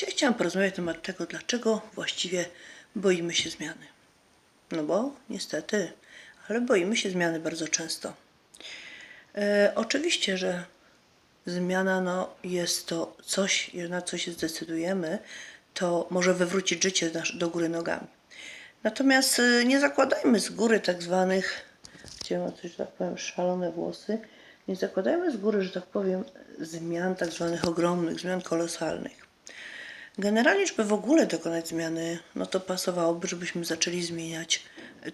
Dzisiaj chciałam porozmawiać na temat tego, dlaczego właściwie boimy się zmiany. No bo niestety, ale boimy się zmiany bardzo często. E, oczywiście, że zmiana no, jest to coś, na co się zdecydujemy, to może wywrócić życie do góry nogami. Natomiast y, nie zakładajmy z góry tak zwanych, chciałam coś, że tak powiem, szalone włosy, nie zakładajmy z góry, że tak powiem, zmian tak zwanych ogromnych, zmian kolosalnych. Generalnie, żeby w ogóle dokonać zmiany, no to pasowałoby, żebyśmy zaczęli zmieniać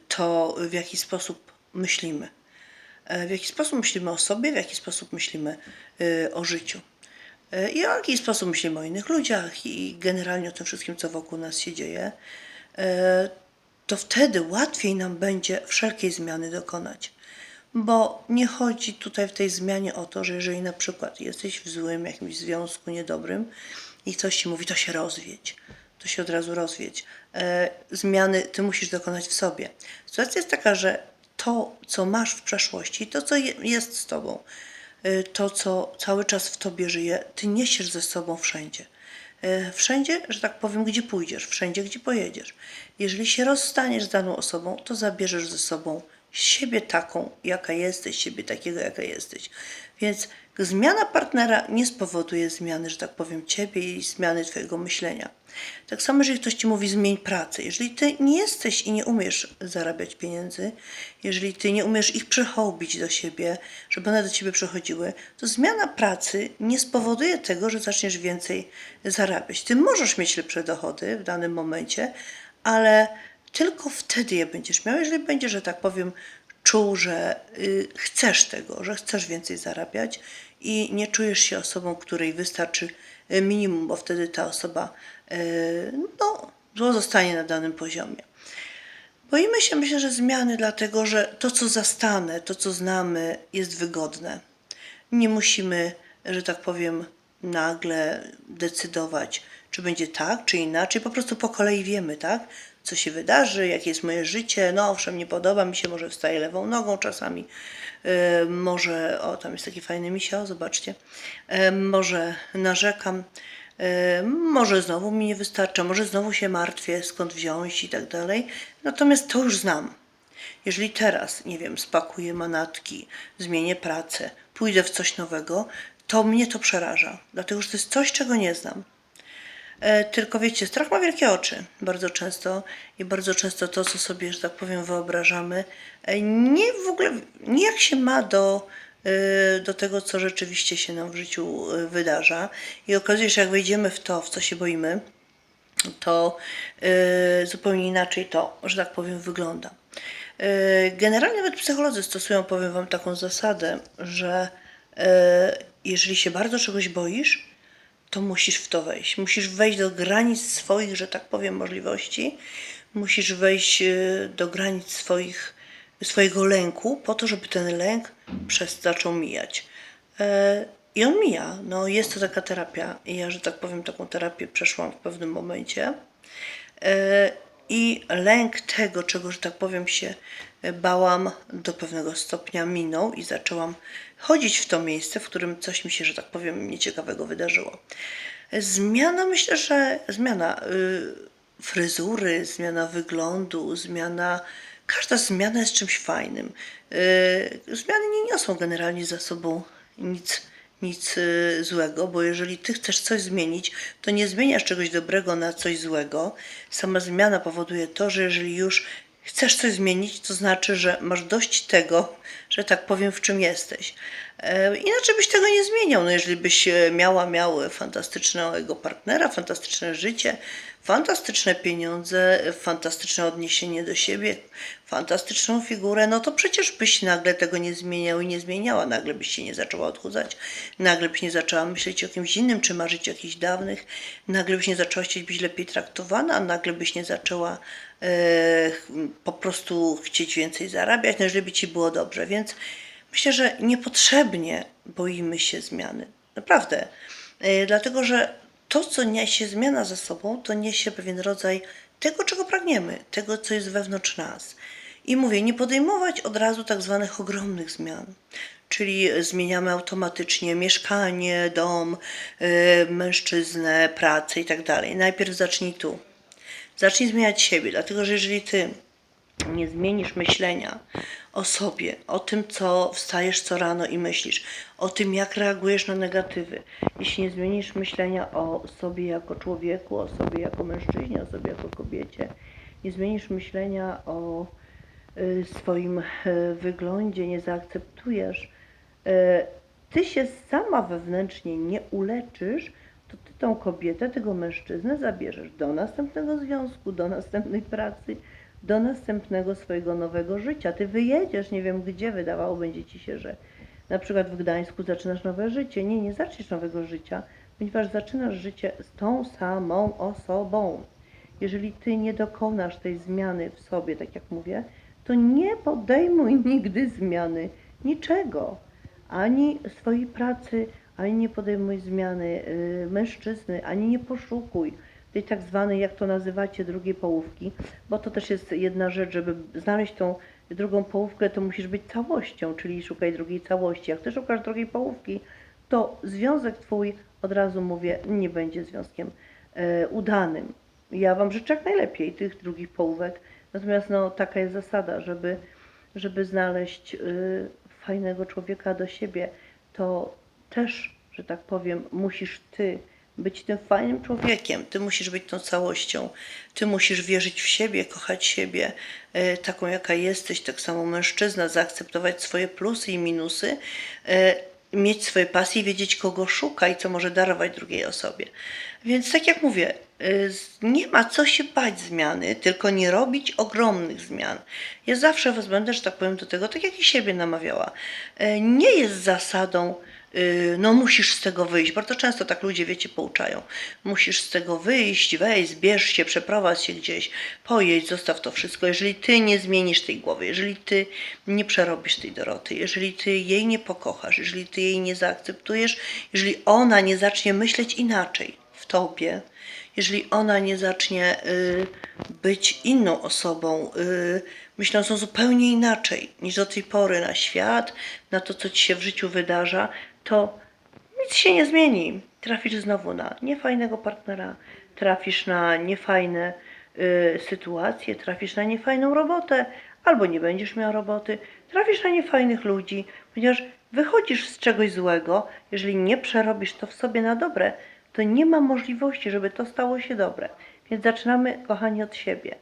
to, w jaki sposób myślimy. E, W jaki sposób myślimy o sobie, w jaki sposób myślimy y, o życiu. E, I w jaki sposób myślimy o innych ludziach i generalnie o tym wszystkim, co wokół nas się dzieje, e, to wtedy łatwiej nam będzie wszelkiej zmiany dokonać. Bo nie chodzi tutaj w tej zmianie o to, że jeżeli na przykład jesteś w złym jakimś związku niedobrym i ktoś ci mówi, to się rozwiedź, to się od razu rozwiedź. E, zmiany ty musisz dokonać w sobie. Sytuacja jest taka, że to, co masz w przeszłości, to, co je, jest z tobą, y, to, co cały czas w tobie żyje, ty niesiesz ze sobą wszędzie. Y, Wszędzie, że tak powiem, gdzie pójdziesz, wszędzie, gdzie pojedziesz. Jeżeli się rozstaniesz z daną osobą, to zabierzesz ze sobą siebie taką, jaka jesteś, siebie takiego, jaka jesteś. Więc zmiana partnera nie spowoduje zmiany, że tak powiem, ciebie i zmiany twojego myślenia. Tak samo, jeżeli ktoś ci mówi zmień pracę, jeżeli ty nie jesteś i nie umiesz zarabiać pieniędzy, jeżeli ty nie umiesz ich przychobić do siebie, żeby one do ciebie przychodziły, to zmiana pracy nie spowoduje tego, że zaczniesz więcej zarabiać. Ty możesz mieć lepsze dochody w danym momencie, ale tylko wtedy je będziesz miał, jeżeli będziesz, że tak powiem, czuł, że y, chcesz tego, że chcesz więcej zarabiać i nie czujesz się osobą, której wystarczy y, minimum, bo wtedy ta osoba y, no, zostanie na danym poziomie. Boimy się, myślę, że zmiany, dlatego że to, co zastane, to, co znamy, jest wygodne. Nie musimy, że tak powiem, nagle decydować, czy będzie tak, czy inaczej. Po prostu po kolei wiemy, tak? Co się wydarzy, jakie jest moje życie. No owszem, nie podoba mi się, może wstaję lewą nogą czasami. Może, o tam jest taki fajny misio, zobaczcie. Może narzekam. Może znowu mi nie wystarcza, może znowu się martwię, skąd wziąć i tak dalej. Natomiast to już znam. Jeżeli teraz, nie wiem, spakuję manatki, zmienię pracę, pójdę w coś nowego, to mnie to przeraża, dlatego że to jest coś, czego nie znam. E, tylko wiecie, strach ma wielkie oczy bardzo często i bardzo często to, co sobie, że tak powiem, wyobrażamy, e, nie w ogóle, nijak się ma do, e, do tego, co rzeczywiście się nam w życiu wydarza. I okazuje się, jak wejdziemy w to, w co się boimy, to zupełnie inaczej to, że tak powiem, wygląda. Generalnie nawet psycholodzy stosują, powiem Wam, taką zasadę, że jeżeli się bardzo czegoś boisz, to musisz w to wejść. Musisz wejść do granic swoich, że tak powiem, możliwości. Musisz wejść e, do granic swoich, swojego lęku, po to, żeby ten lęk zaczął mijać. E, I on mija. No, jest to taka terapia. I ja, że tak powiem, taką terapię przeszłam w pewnym momencie. E, I lęk tego, czego, że tak powiem, się bałam, do pewnego stopnia minął i zaczęłam chodzić w to miejsce, w którym coś mi się, że tak powiem, nieciekawego wydarzyło. Zmiana, myślę, że zmiana y, fryzury, zmiana wyglądu, zmiana. Każda zmiana jest czymś fajnym. Y, zmiany nie niosą generalnie za sobą nic nic y, złego, bo jeżeli ty chcesz coś zmienić, to nie zmieniasz czegoś dobrego na coś złego. Sama zmiana powoduje to, że jeżeli już chcesz coś zmienić, to znaczy, że masz dość tego, że tak powiem, w czym jesteś. E, Inaczej byś tego nie zmieniał. No jeżeli byś e, miała, miał fantastycznego partnera, fantastyczne życie, fantastyczne pieniądze, fantastyczne odniesienie do siebie, fantastyczną figurę, no to przecież byś nagle tego nie zmieniał i nie zmieniała. Nagle byś się nie zaczęła odchudzać, nagle byś nie zaczęła myśleć o kimś innym, czy marzyć o jakichś dawnych, nagle byś nie zaczęła chcieć być lepiej traktowana, nagle byś nie zaczęła e, po prostu chcieć więcej zarabiać, no jeżeli by ci było dobrze. Więc myślę, że niepotrzebnie boimy się zmiany. Naprawdę. E, Dlatego, że to, co niesie zmiana ze sobą, to niesie pewien rodzaj tego, czego pragniemy, tego, co jest wewnątrz nas. I mówię, nie podejmować od razu tak zwanych ogromnych zmian. czyli zmieniamy automatycznie mieszkanie, dom, y, mężczyznę, pracę i tak. Najpierw zacznij tu. Zacznij zmieniać siebie, dlatego że jeżeli ty nie zmienisz myślenia o sobie, o tym, co wstajesz co rano i myślisz, o tym, jak reagujesz na negatywy, jeśli nie zmienisz myślenia o sobie jako człowieku, o sobie jako mężczyźnie, o sobie jako kobiecie, nie zmienisz myślenia o y, swoim y, wyglądzie, nie zaakceptujesz, y, ty się sama wewnętrznie nie uleczysz, to ty tą kobietę, tego mężczyznę zabierzesz do następnego związku, do następnej pracy, do następnego swojego nowego życia. Ty wyjedziesz, nie wiem gdzie, wydawało będzie ci się, że na przykład w Gdańsku zaczynasz nowe życie. Nie, nie zaczniesz nowego życia, ponieważ zaczynasz życie z tą samą osobą. Jeżeli ty nie dokonasz tej zmiany w sobie, tak jak mówię, to nie podejmuj nigdy zmiany niczego. Ani swojej pracy, ani nie podejmuj zmiany y, mężczyzny, ani nie poszukuj tej tak zwanej, jak to nazywacie, drugiej połówki, bo to też jest jedna rzecz, żeby znaleźć tą drugą połówkę, to musisz być całością, czyli szukaj drugiej całości. Jak ty szukasz drugiej połówki, to związek twój, od razu mówię, nie będzie związkiem e, udanym. Ja wam życzę jak najlepiej tych drugich połówek, natomiast no, taka jest zasada, żeby, żeby znaleźć y, fajnego człowieka do siebie, to też, że tak powiem, musisz ty być tym fajnym człowiekiem. Ty musisz być tą całością. Ty musisz wierzyć w siebie, kochać siebie e, taką, jaka jesteś. Tak samo mężczyzna, zaakceptować swoje plusy i minusy, e, mieć swoje pasje i wiedzieć, kogo szuka i co może darować drugiej osobie. Więc tak jak mówię, e, nie ma co się bać zmiany, tylko nie robić ogromnych zmian. Ja zawsze was będę, że tak powiem, do tego, tak jak i siebie namawiała. Nie jest zasadą, no musisz z tego wyjść. Bardzo często tak ludzie, wiecie, pouczają. Musisz z tego wyjść, weź, zbierz się, przeprowadź się gdzieś, pojedź, zostaw to wszystko. Jeżeli ty nie zmienisz tej głowy, jeżeli ty nie przerobisz tej Doroty, jeżeli ty jej nie pokochasz, jeżeli ty jej nie zaakceptujesz, jeżeli ona nie zacznie myśleć inaczej w tobie, jeżeli ona nie zacznie y, być inną osobą, y, myślącą zupełnie inaczej niż do tej pory na świat, na to, co ci się w życiu wydarza, to nic się nie zmieni. Trafisz znowu na niefajnego partnera, trafisz na niefajne y, sytuacje, trafisz na niefajną robotę, albo nie będziesz miał roboty, trafisz na niefajnych ludzi, ponieważ wychodzisz z czegoś złego, jeżeli nie przerobisz to w sobie na dobre, to nie ma możliwości, żeby to stało się dobre. Więc zaczynamy, kochani, od siebie.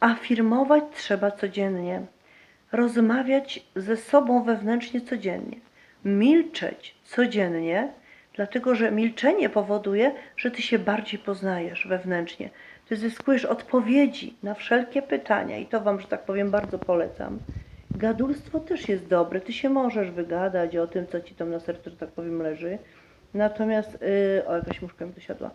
Afirmować trzeba codziennie, rozmawiać ze sobą wewnętrznie codziennie, milczeć codziennie, dlatego że milczenie powoduje, że ty się bardziej poznajesz wewnętrznie. Ty zyskujesz odpowiedzi na wszelkie pytania i to wam, że tak powiem, bardzo polecam. Gadulstwo też jest dobre, ty się możesz wygadać o tym, co ci tam na sercu, że tak powiem, leży. Natomiast, yy, o jakaś muszka mi dosiadła.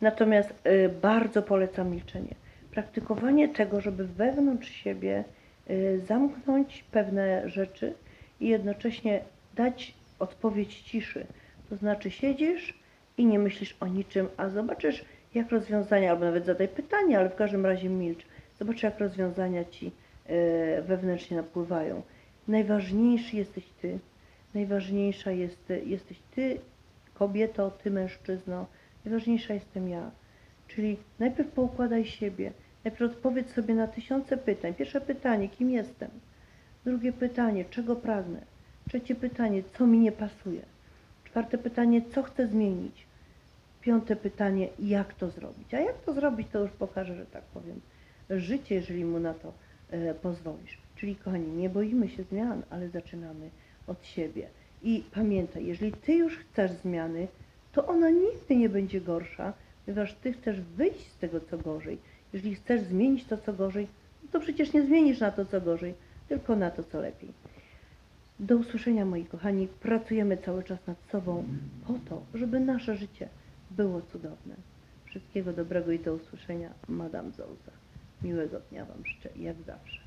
Natomiast yy, bardzo polecam milczenie. Praktykowanie tego, żeby wewnątrz siebie yy, zamknąć pewne rzeczy i jednocześnie dać odpowiedź ciszy. To znaczy siedzisz i nie myślisz o niczym, a zobaczysz jak rozwiązania, albo nawet zadaj pytanie, ale w każdym razie milcz. Zobacz jak rozwiązania ci yy, wewnętrznie napływają. Najważniejszy jesteś ty. Najważniejsza jest, jesteś ty, kobieto, ty mężczyzno, najważniejsza jestem ja. Czyli najpierw poukładaj siebie, najpierw odpowiedz sobie na tysiące pytań. Pierwsze pytanie, kim jestem? Drugie pytanie, czego pragnę? Trzecie pytanie, co mi nie pasuje? Czwarte pytanie, co chcę zmienić? Piąte pytanie, jak to zrobić? A jak to zrobić, to już pokażę, że tak powiem, życie, jeżeli mu na to e, pozwolisz. Czyli kochani, nie boimy się zmian, ale zaczynamy od siebie. I pamiętaj, jeżeli ty już chcesz zmiany, to ona nigdy nie będzie gorsza, ponieważ ty chcesz wyjść z tego, co gorzej. Jeżeli chcesz zmienić to, co gorzej, to przecież nie zmienisz na to, co gorzej, tylko na to, co lepiej. Do usłyszenia, moi kochani. Pracujemy cały czas nad sobą po to, żeby nasze życie było cudowne. Wszystkiego dobrego i do usłyszenia, Madame Zouza. Miłego dnia Wam życzę, jak zawsze.